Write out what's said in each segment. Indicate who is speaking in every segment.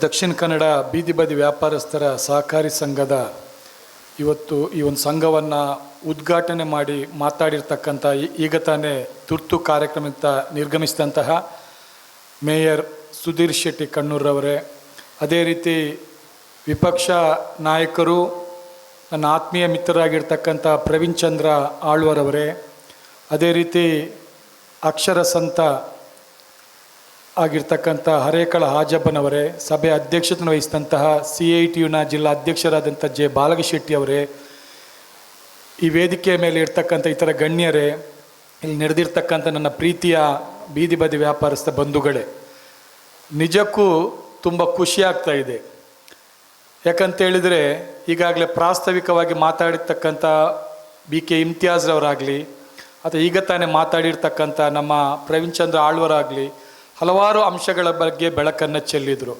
Speaker 1: ದಕ್ಷಿಣ ಕನ್ನಡ ಬೀದಿ ಬದಿ ವ್ಯಾಪಾರಸ್ಥರ ಸಹಕಾರಿ ಸಂಘದ ಇವತ್ತು ಈ ಒಂದು ಸಂಘವನ್ನು ಉದ್ಘಾಟನೆ ಮಾಡಿ ಮಾತಾಡಿರ್ತಕ್ಕಂಥ ಈಗ ತಾನೇ ತುರ್ತು ಕಾರ್ಯಕ್ರಮದಿಂದ ನಿರ್ಗಮಿಸಿದಂತಹ ಮೇಯರ್ ಸುಧೀರ್ ಶೆಟ್ಟಿ ಕಣ್ಣೂರವರೇ ಅದೇ ರೀತಿ ವಿಪಕ್ಷ ನಾಯಕರು ನನ್ನ ಆತ್ಮೀಯ ಮಿತ್ರರಾಗಿರ್ತಕ್ಕಂಥ ಪ್ರವೀಣ್ ಚಂದ್ರ ಆಳ್ವರವರೇ. ಅದೇ ರೀತಿ ಅಕ್ಷರ ಸಂತ ಆಗಿರ್ತಕ್ಕಂಥ ಹರೇಕಳ ಹಾಜಬ್ಬನವರೇ, ಸಭೆ ಅಧ್ಯಕ್ಷತೆ ವಹಿಸಿದಂತಹ ಸಿ ಐ ಟಿ ಯುನ ಜಿಲ್ಲಾ ಅಧ್ಯಕ್ಷರಾದಂಥ ಜೆ ಬಾಲಗಶೆಟ್ಟಿ ಅವರೇ, ಈ ವೇದಿಕೆಯ ಮೇಲೆ ಇರ್ತಕ್ಕಂಥ ಇತರ ಗಣ್ಯರೇ, ಇಲ್ಲಿ ನಡೆದಿರ್ತಕ್ಕಂಥ ನನ್ನ ಪ್ರೀತಿಯ ಬೀದಿ ಬದಿ ವ್ಯಾಪಾರಸ್ಥ ಬಂಧುಗಳೇ, ನಿಜಕ್ಕೂ ತುಂಬ ಖುಷಿ ಆಗ್ತಾ ಇದೆ. ಯಾಕಂತೇಳಿದರೆ, ಈಗಾಗಲೇ ಪ್ರಾಸ್ತಾವಿಕವಾಗಿ ಮಾತಾಡಿರ್ತಕ್ಕಂಥ ಬಿ ಕೆ ಇಮ್ತಿಯಾಜ್ರವರಾಗಲಿ, ಅಥವಾ ಈಗ ತಾನೇ ಮಾತಾಡಿರ್ತಕ್ಕಂಥ ನಮ್ಮ ಪ್ರವೀಣ್ ಚಂದ್ರ ಆಳ್ವರಾಗಲಿ ಹಲವಾರು ಅಂಶಗಳ ಬಗ್ಗೆ ಬೆಳಕನ್ನು ಚೆಲ್ಲಿದರು.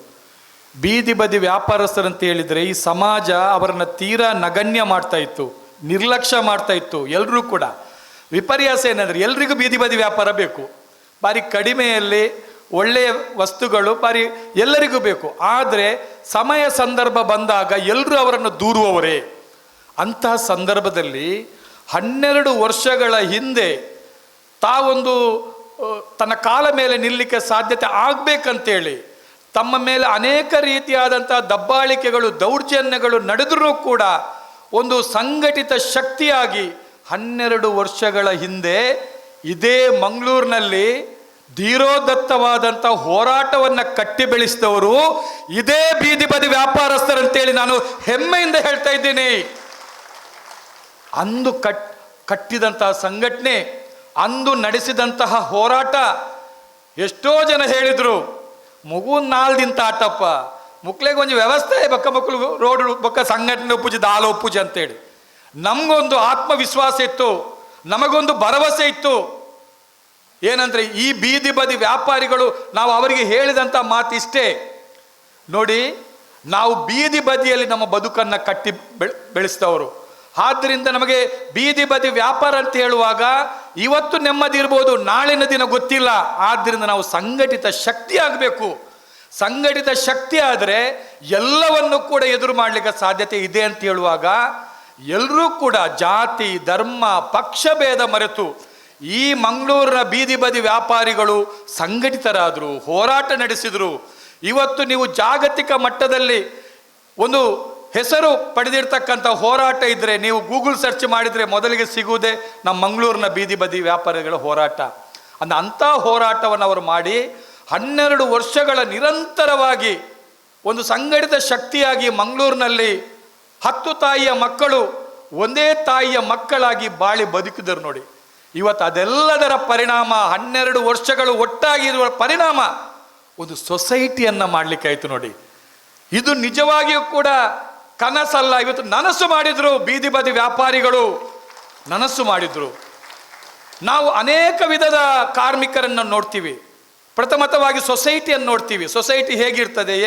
Speaker 1: ಬೀದಿ ಬದಿ ವ್ಯಾಪಾರಸ್ಥರಂತ ಹೇಳಿದರೆ ಈ ಸಮಾಜ ಅವರನ್ನು ತೀರಾ ನಗಣ್ಯ ಮಾಡ್ತಾ ಇತ್ತು, ನಿರ್ಲಕ್ಷ್ಯ ಮಾಡ್ತಾ ಇತ್ತು ಎಲ್ಲರೂ ಕೂಡ. ವಿಪರ್ಯಾಸ ಏನಂದರೆ ಎಲ್ರಿಗೂ ಬೀದಿ ಬದಿ ವ್ಯಾಪಾರ ಬೇಕು. ಭಾರಿ ಕಡಿಮೆಯಲ್ಲಿ ಒಳ್ಳೆಯ ವಸ್ತುಗಳು ಭಾರಿ ಎಲ್ಲರಿಗೂ ಬೇಕು. ಆದರೆ ಸಮಯ ಸಂದರ್ಭ ಬಂದಾಗ ಎಲ್ಲರೂ ಅವರನ್ನು ದೂರುವವರೇ. ಅಂತಹ ಸಂದರ್ಭದಲ್ಲಿ ಹನ್ನೆರಡು ವರ್ಷಗಳ ಹಿಂದೆ ತಾವೊಂದು ತನ್ನ ಕಾಲ ಮೇಲೆ ನಿಲ್ಲಿಕ್ಕೆ ಸಾಧ್ಯತೆ ಆಗಬೇಕಂತೇಳಿ ತಮ್ಮ ಮೇಲೆ ಅನೇಕ ರೀತಿಯಾದಂಥ ದಬ್ಬಾಳಿಕೆಗಳು, ದೌರ್ಜನ್ಯಗಳು ನಡೆದರೂ ಕೂಡ ಒಂದು ಸಂಘಟಿತ ಶಕ್ತಿಯಾಗಿ ಹನ್ನೆರಡು ವರ್ಷಗಳ ಹಿಂದೆ ಇದೇ ಮಂಗಳೂರಿನಲ್ಲಿ ಧೀರೋದತ್ತವಾದಂಥ ಹೋರಾಟವನ್ನು ಕಟ್ಟಿ ಬೆಳೆಸಿದವರು ಇದೇ ಬೀದಿ ಬದಿ ವ್ಯಾಪಾರಸ್ಥರಂತೇಳಿ ನಾನು ಹೆಮ್ಮೆಯಿಂದ ಹೇಳ್ತಾ ಇದ್ದೀನಿ. ಅಂದು ಕಟ್, ಕಟ್ಟಿದಂಥ ಸಂಘಟನೆ ಅಂದು ನಡೆಸಿದಂತಹ ಹೋರಾಟ ಎಷ್ಟೋ ಜನ ಹೇಳಿದರು ಮಗು ನಾಲ್ದಿಂತ ಆಟಪ್ಪ ಮುಕ್ಳಿಗೆ ಒಂದು ವ್ಯವಸ್ಥೆ ಬಕ್ಕ ಮಕ್ಕಳು ರೋಡ್ ಬಕ್ಕ ಸಂಘಟನೆ ಒಪ್ಪುಜಿ ದಾಲ ಒಪ್ಪುಜಿ ಅಂತೇಳಿ. ನಮಗೊಂದು ಆತ್ಮವಿಶ್ವಾಸ ಇತ್ತು, ನಮಗೊಂದು ಭರವಸೆ ಇತ್ತು. ಏನಂದ್ರೆ ಈ ಬೀದಿ ಬದಿ ವ್ಯಾಪಾರಿಗಳು ನಾವು ಅವರಿಗೆ ಹೇಳಿದಂಥ ಮಾತು ಇಷ್ಟೇ. ನೋಡಿ, ನಾವು ಬೀದಿ ಬದಿಯಲ್ಲಿ ನಮ್ಮ ಬದುಕನ್ನು ಕಟ್ಟಿ ಬೆಳ್ ಬೆಳೆಸಿದವರು ಆದ್ದರಿಂದ ನಮಗೆ ಬೀದಿ ಬದಿ ವ್ಯಾಪಾರ ಅಂತ ಹೇಳುವಾಗ ಇವತ್ತು ನೆಮ್ಮದಿ ಇರ್ಬೋದು ನಾಳಿನ ದಿನ ಗೊತ್ತಿಲ್ಲ. ಆದ್ದರಿಂದ ನಾವು ಸಂಘಟಿತ ಶಕ್ತಿ ಆಗಬೇಕು. ಸಂಘಟಿತ ಶಕ್ತಿ ಆದರೆ ಎಲ್ಲವನ್ನು ಕೂಡ ಎದುರು ಮಾಡಲಿಕ್ಕೆ ಸಾಧ್ಯತೆ ಇದೆ ಅಂತ ಹೇಳುವಾಗ ಎಲ್ಲರೂ ಕೂಡ ಜಾತಿ, ಧರ್ಮ, ಪಕ್ಷ ಭೇದ ಮರೆತು ಈ ಮಂಗಳೂರಿನ ಬೀದಿ ಬದಿ ವ್ಯಾಪಾರಿಗಳು ಸಂಘಟಿತರಾದರು, ಹೋರಾಟ ನಡೆಸಿದರು. ಇವತ್ತು ನೀವು ಜಾಗತಿಕ ಮಟ್ಟದಲ್ಲಿ ಒಂದು ಹೆಸರು ಪಡೆದಿರ್ತಕ್ಕಂಥ ಹೋರಾಟ ಇದ್ದರೆ ನೀವು ಗೂಗಲ್ ಸರ್ಚ್ ಮಾಡಿದರೆ ಮೊದಲಿಗೆ ಸಿಗುವುದೇ ನಮ್ಮ ಮಂಗಳೂರಿನ ಬೀದಿ ಬದಿ ವ್ಯಾಪಾರಿಗಳ ಹೋರಾಟ. ಅಂದ ಅಂಥ ಹೋರಾಟವನ್ನು ಅವರು ಮಾಡಿ ಹನ್ನೆರಡು ವರ್ಷಗಳ ನಿರಂತರವಾಗಿ ಒಂದು ಸಂಘಟಿತ ಶಕ್ತಿಯಾಗಿ ಮಂಗಳೂರಿನಲ್ಲಿ ಹತ್ತು ತಾಯಿಯ ಮಕ್ಕಳು ಒಂದೇ ತಾಯಿಯ ಮಕ್ಕಳಾಗಿ ಬಾಳಿ ಬದುಕಿದರು ನೋಡಿ. ಇವತ್ತು ಅದೆಲ್ಲದರ ಪರಿಣಾಮ ಹನ್ನೆರಡು ವರ್ಷಗಳು ಒಟ್ಟಾಗಿರುವ ಪರಿಣಾಮ ಒಂದು ಸೊಸೈಟಿಯನ್ನು ಮಾಡಲಿಕ್ಕಾಯ್ತು ನೋಡಿ. ಇದು ನಿಜವಾಗಿಯೂ ಕೂಡ ಕನಸಲ್ಲ. ಇವತ್ತು ನನಸು ಮಾಡಿದ್ರು ಬೀದಿ ಬದಿ ವ್ಯಾಪಾರಿಗಳು. ನನಸು ಮಾಡಿದ್ರು. ನಾವು ಅನೇಕ ವಿಧದ ಕಾರ್ಮಿಕರನ್ನು ನೋಡ್ತೀವಿ. ಪ್ರಥಮತವಾಗಿ ಸೊಸೈಟಿಯನ್ನು ನೋಡ್ತೀವಿ. ಸೊಸೈಟಿ ಹೇಗಿರ್ತದೆ?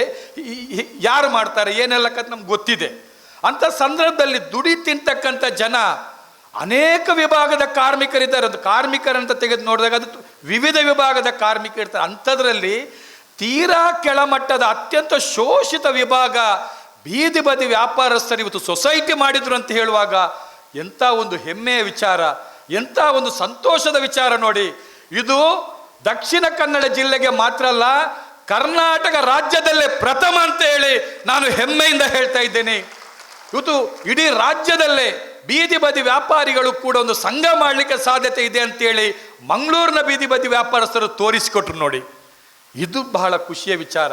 Speaker 1: ಯಾರು ಮಾಡ್ತಾರೆ? ಏನೆಲ್ಲ ಕತ್ ನಮ್ಗೆ ಗೊತ್ತಿದೆ. ಅಂಥ ಸಂದರ್ಭದಲ್ಲಿ ದುಡಿ ತಿಂತಕ್ಕಂಥ ಜನ ಅನೇಕ ವಿಭಾಗದ ಕಾರ್ಮಿಕರಿದ್ದಾರೆ. ಅದು ಕಾರ್ಮಿಕರಂತ ತೆಗೆದು ನೋಡಿದಾಗ ಅದು ವಿವಿಧ ವಿಭಾಗದ ಕಾರ್ಮಿಕರಿರ್ತಾರೆ. ಅಂಥದ್ರಲ್ಲಿ ತೀರಾ ಕೆಳಮಟ್ಟದ ಅತ್ಯಂತ ಶೋಷಿತ ವಿಭಾಗ ಬೀದಿ ಬದಿ ವ್ಯಾಪಾರಸ್ಥರು ಇವತ್ತು ಸೊಸೈಟಿ ಮಾಡಿದ್ರು ಅಂತ ಹೇಳುವಾಗ ಎಂಥ ಒಂದು ಹೆಮ್ಮೆಯ ವಿಚಾರ ಎಂಥ ಒಂದು ಸಂತೋಷದ ವಿಚಾರ ನೋಡಿ. ಇದು ದಕ್ಷಿಣ ಕನ್ನಡ ಜಿಲ್ಲೆಗೆ ಮಾತ್ರ ಅಲ್ಲ, ಕರ್ನಾಟಕ ರಾಜ್ಯದಲ್ಲೇ ಪ್ರಥಮ ಅಂತ ಹೇಳಿ ನಾನು ಹೆಮ್ಮೆಯಿಂದ ಹೇಳ್ತಾ ಇದ್ದೇನೆ. ಇವತ್ತು ಇಡೀ ರಾಜ್ಯದಲ್ಲೇ ಬೀದಿ ಬದಿ ವ್ಯಾಪಾರಿಗಳು ಕೂಡ ಒಂದು ಸಂಘ ಮಾಡಲಿಕ್ಕೆ ಸಾಧ್ಯತೆ ಇದೆ ಅಂತೇಳಿ ಮಂಗಳೂರಿನ ಬೀದಿ ಬದಿ ವ್ಯಾಪಾರಸ್ಥರು ತೋರಿಸಿಕೊಟ್ರು ನೋಡಿ. ಇದು ಬಹಳ ಖುಷಿಯ ವಿಚಾರ.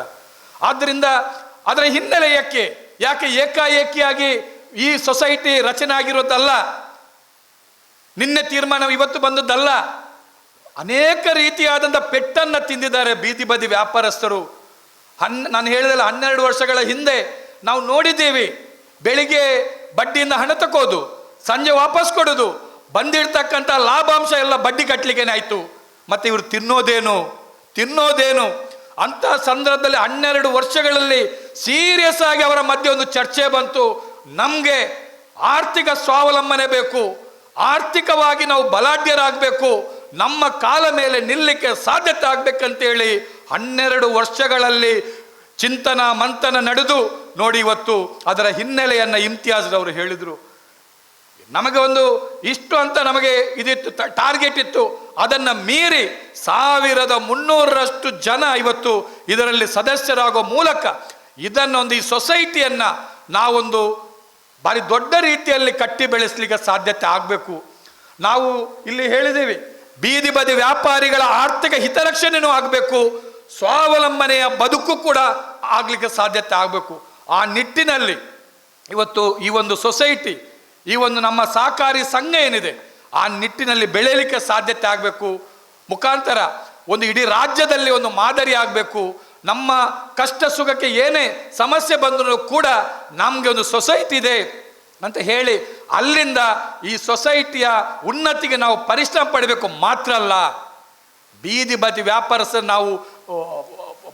Speaker 1: ಆದ್ದರಿಂದ ಅದರ ಹಿನ್ನೆಲೆ ಯಾಕೆ ಯಾಕೆ ಏಕಾಏಕಿಯಾಗಿ ಈ ಸೊಸೈಟಿ ರಚನೆ ಆಗಿರೋದಲ್ಲ ನಿನ್ನೆ ತೀರ್ಮಾನ ಇವತ್ತು ಬಂದದ್ದಲ್ಲ. ಅನೇಕ ರೀತಿಯಾದಂಥ ಪೆಟ್ಟನ್ನು ತಿಂದಿದ್ದಾರೆ ಬೀದಿ ಬದಿ ವ್ಯಾಪಾರಸ್ಥರು. ಹನ್, ನಾನು ಹೇಳಿದಲ್ಲ ಹನ್ನೆರಡು ವರ್ಷಗಳ ಹಿಂದೆ ನಾವು ನೋಡಿದ್ದೀವಿ, ಬೆಳಿಗ್ಗೆ ಬಡ್ಡಿಯಿಂದ ಹಣ ತಕೋದು ಸಂಜೆ ವಾಪಸ್ ಕೊಡೋದು, ಬಂದಿರ್ತಕ್ಕಂಥ ಲಾಭಾಂಶ ಎಲ್ಲ ಬಡ್ಡಿ ಕಟ್ಟಲಿಕ್ಕೇನೆ ಆಯಿತು. ಮತ್ತು ಇವರು ತಿನ್ನೋದೇನು? ತಿನ್ನೋದೇನು? ಅಂಥ ಸಂದರ್ಭದಲ್ಲಿ ಹನ್ನೆರಡು ವರ್ಷಗಳಲ್ಲಿ ಸೀರಿಯಸ್ ಆಗಿ ಅವರ ಮಧ್ಯೆ ಒಂದು ಚರ್ಚೆ ಬಂತು. ನಮಗೆ ಆರ್ಥಿಕ ಸ್ವಾವಲಂಬನೆ ಬೇಕು. ಆರ್ಥಿಕವಾಗಿ ನಾವು ಬಲಾಢ್ಯರಾಗಬೇಕು. ನಮ್ಮ ಕಾಲ ಮೇಲೆ ನಿಲ್ಲಕ್ಕೆ ಸಾಧ್ಯತೆ ಆಗಬೇಕಂತೇಳಿ ಹನ್ನೆರಡು ವರ್ಷಗಳಲ್ಲಿ ಚಿಂತನ, ಮಂಥನ ನಡೆದು ನೋಡಿ ಇವತ್ತು ಅದರ ಹಿನ್ನೆಲೆಯನ್ನು ಇಮ್ತಿಯಾಜ್ರವರು ಹೇಳಿದರು. ನಮಗೆ ಒಂದು ಇಷ್ಟು ಅಂತ ನಮಗೆ ಇದಿತ್ತು ಟಾರ್ಗೆಟ್ ಇತ್ತು. ಅದನ್ನು ಮೀರಿ ಸಾವಿರದ ಮುನ್ನೂರರಷ್ಟು ಜನ ಇವತ್ತು ಇದರಲ್ಲಿ ಸದಸ್ಯರಾಗೋ ಮೂಲಕ ಇದನ್ನೊಂದು ಈ ಸೊಸೈಟಿಯನ್ನು ನಾವೊಂದು ಭಾರಿ ದೊಡ್ಡ ರೀತಿಯಲ್ಲಿ ಕಟ್ಟಿ ಬೆಳೆಸಲಿಕ್ಕೆ ಸಾಧ್ಯತೆ ಆಗಬೇಕು. ನಾವು ಇಲ್ಲಿ ಹೇಳಿದ್ದೀವಿ, ಬೀದಿ ಬದಿ ವ್ಯಾಪಾರಿಗಳ ಆರ್ಥಿಕ ಹಿತರಕ್ಷಣೆಯೂ ಆಗಬೇಕು, ಸ್ವಾವಲಂಬನೆಯ ಬದುಕು ಕೂಡ ಆಗಲಿಕ್ಕೆ ಸಾಧ್ಯತೆ ಆಗಬೇಕು. ಆ ನಿಟ್ಟಿನಲ್ಲಿ ಇವತ್ತು ಈ ಒಂದು ಸೊಸೈಟಿ, ಈ ಒಂದು ನಮ್ಮ ಸಹಕಾರಿ ಸಂಘ ಏನಿದೆ, ಆ ನಿಟ್ಟಿನಲ್ಲಿ ಬೆಳೆಯಲಿಕ್ಕೆ ಸಾಧ್ಯತೆ ಆಗಬೇಕು. ಮುಖಾಂತರ ಒಂದು ಇಡೀ ರಾಜ್ಯದಲ್ಲಿ ಒಂದು ಮಾದರಿ ಆಗಬೇಕು. ನಮ್ಮ ಕಷ್ಟ ಸುಖಕ್ಕೆ ಏನೇ ಸಮಸ್ಯೆ ಬಂದರೂ ಕೂಡ ನಮಗೆ ಒಂದು ಸೊಸೈಟಿ ಇದೆ ಅಂತ ಹೇಳಿ ಅಲ್ಲಿಂದ ಈ ಸೊಸೈಟಿಯ ಉನ್ನತಿಗೆ ನಾವು ಪರಿಶ್ರಮ ಪಡಬೇಕು ಮಾತ್ರ ಅಲ್ಲ. ಬೀದಿ ಬದಿ ವ್ಯಾಪಾರಸ್ಥರು ನಾವು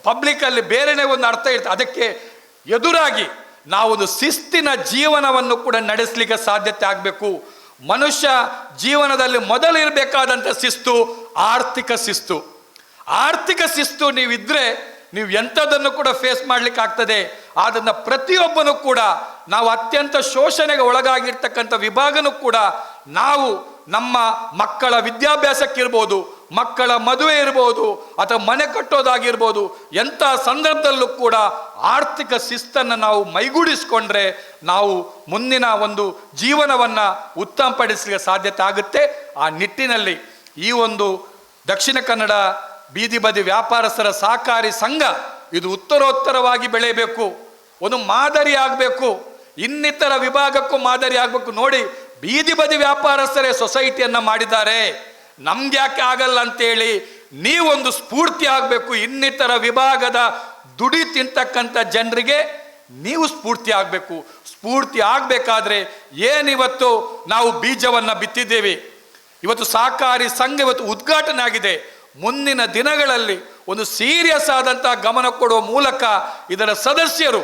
Speaker 1: ಪಬ್ಲಿಕ್ಕಲ್ಲಿ ಬೇರೆನೇ ಒಂದು ಅರ್ಥ ಇರ್ತದೆ. ಅದಕ್ಕೆ ಎದುರಾಗಿ ನಾವೊಂದು ಶಿಸ್ತಿನ ಜೀವನವನ್ನು ಕೂಡ ನಡೆಸಲಿಕ್ಕೆ ಸಾಧ್ಯತೆ ಆಗಬೇಕು. ಮನುಷ್ಯ ಜೀವನದಲ್ಲಿ ಮೊದಲಿರಬೇಕಾದಂಥ ಶಿಸ್ತು ಆರ್ಥಿಕ ಶಿಸ್ತು. ಆರ್ಥಿಕ ಶಿಸ್ತು ನೀವಿದ್ರೆ ನೀವು ಎಂಥದನ್ನು ಕೂಡ ಫೇಸ್ ಮಾಡಲಿಕ್ಕೆ ಆಗ್ತದೆ ಆದ್ದರಿಂದ ಪ್ರತಿಯೊಬ್ಬನೂ ಕೂಡ ನಾವು ಅತ್ಯಂತ ಶೋಷಣೆಗೆ ಒಳಗಾಗಿರ್ತಕ್ಕಂಥ ವಿಭಾಗನೂ ಕೂಡ ನಾವು ನಮ್ಮ ಮಕ್ಕಳ ವಿದ್ಯಾಭ್ಯಾಸಕ್ಕಿರ್ಬೋದು, ಮಕ್ಕಳ ಮದುವೆ ಇರ್ಬೋದು, ಅಥವಾ ಮನೆ ಕಟ್ಟೋದಾಗಿರ್ಬೋದು, ಎಂಥ ಸಂದರ್ಭದಲ್ಲೂ ಕೂಡ ಆರ್ಥಿಕ ಶಿಸ್ತನ್ನು ನಾವು ಮೈಗೂಡಿಸ್ಕೊಂಡ್ರೆ ನಾವು ಮುಂದಿನ ಒಂದು ಜೀವನವನ್ನು ಉತ್ತಮಪಡಿಸಲಿಕ್ಕೆ ಸಾಧ್ಯತೆ ಆಗುತ್ತೆ. ಆ ನಿಟ್ಟಿನಲ್ಲಿ ಈ ಒಂದು ದಕ್ಷಿಣ ಕನ್ನಡ ಬೀದಿ ಬದಿ ವ್ಯಾಪಾರಸ್ಥರ ಸಹಕಾರಿ ಸಂಘ ಇದು ಉತ್ತರೋತ್ತರವಾಗಿ ಬೆಳೆಯಬೇಕು. ಒಂದು ಮಾದರಿ ಆಗಬೇಕು. ಇನ್ನಿತರ ವಿಭಾಗಕ್ಕೂ ಮಾದರಿ ಆಗಬೇಕು ನೋಡಿ ಬೀದಿ ಬದಿ ವ್ಯಾಪಾರಸ್ಥರೇ ಸೊಸೈಟಿಯನ್ನು ಮಾಡಿದ್ದಾರೆ. ನಮ್ಗೆ ಯಾಕೆ ಆಗಲ್ಲ ಅಂತೇಳಿ ನೀವೊಂದು ಸ್ಫೂರ್ತಿ ಆಗಬೇಕು. ಇನ್ನಿತರ ವಿಭಾಗದ ದುಡಿ ತಿಂತಕ್ಕಂಥ ಜನರಿಗೆ ನೀವು ಸ್ಫೂರ್ತಿ ಆಗಬೇಕು. ಸ್ಫೂರ್ತಿ ಆಗಬೇಕಾದ್ರೆ ಏನಿವತ್ತು ನಾವು ಬೀಜವನ್ನು ಬಿತ್ತಿದ್ದೇವೆ. ಇವತ್ತು ಸಹಕಾರಿ ಸಂಘ ಇವತ್ತು ಉದ್ಘಾಟನೆ ಆಗಿದೆ. ಮುಂದಿನ ದಿನಗಳಲ್ಲಿ ಒಂದು ಸೀರಿಯಸ್ ಆದಂತಹ ಗಮನ ಕೊಡುವ ಮೂಲಕ ಇದರ ಸದಸ್ಯರು,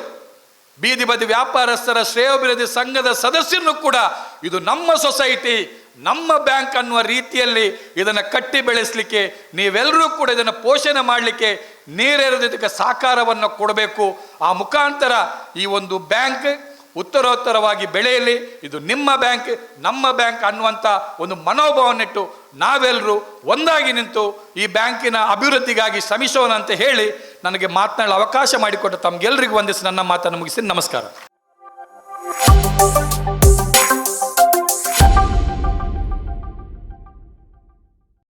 Speaker 1: ಬೀದಿ ಬದಿ ವ್ಯಾಪಾರಸ್ಥರ, ಶ್ರೇಯೋಭಿವೃದ್ಧಿ ಸಂಘದ ಸದಸ್ಯರನ್ನು ಕೂಡ ಇದು ನಮ್ಮ ಸೊಸೈಟಿ ನಮ್ಮ ಬ್ಯಾಂಕ್ ಅನ್ನುವ ರೀತಿಯಲ್ಲಿ ಇದನ್ನು ಕಟ್ಟಿ ಬೆಳೆಸಲಿಕ್ಕೆ ನೀವೆಲ್ಲರೂ ಕೂಡ ಇದನ್ನು ಪೋಷಣೆ ಮಾಡಲಿಕ್ಕೆ ನೀರೆರೆದಕ್ಕೆ ಸಾಕಾರವನ್ನು ಕೊಡಬೇಕು. ಆ ಮುಖಾಂತರ ಈ ಒಂದು ಬ್ಯಾಂಕ್ ಉತ್ತರೋತ್ತರವಾಗಿ ಬೆಳೆಯಲಿ, ಇದು ನಿಮ್ಮ ಬ್ಯಾಂಕ್, ನಮ್ಮ ಬ್ಯಾಂಕ್ ಅನ್ನುವಂಥ ಒಂದು ಮನೋಭಾವನೆಟ್ಟು ನಾವೆಲ್ಲರೂ ಒಂದಾಗಿ ನಿಂತು ಈ ಬ್ಯಾಂಕಿನ ಅಭಿವೃದ್ಧಿಗಾಗಿ ಶ್ರಮಿಸೋಣ ಅಂತ ಹೇಳಿ ನನಗೆ ಮಾತನಾಡಲು ಅವಕಾಶ ಮಾಡಿಕೊಟ್ಟು ತಮಗೆಲ್ಲರಿಗೂ ವಂದಿಸಿ ನನ್ನ ಮಾತನ್ನು ಮುಗಿಸಿ, ನಮಸ್ಕಾರ.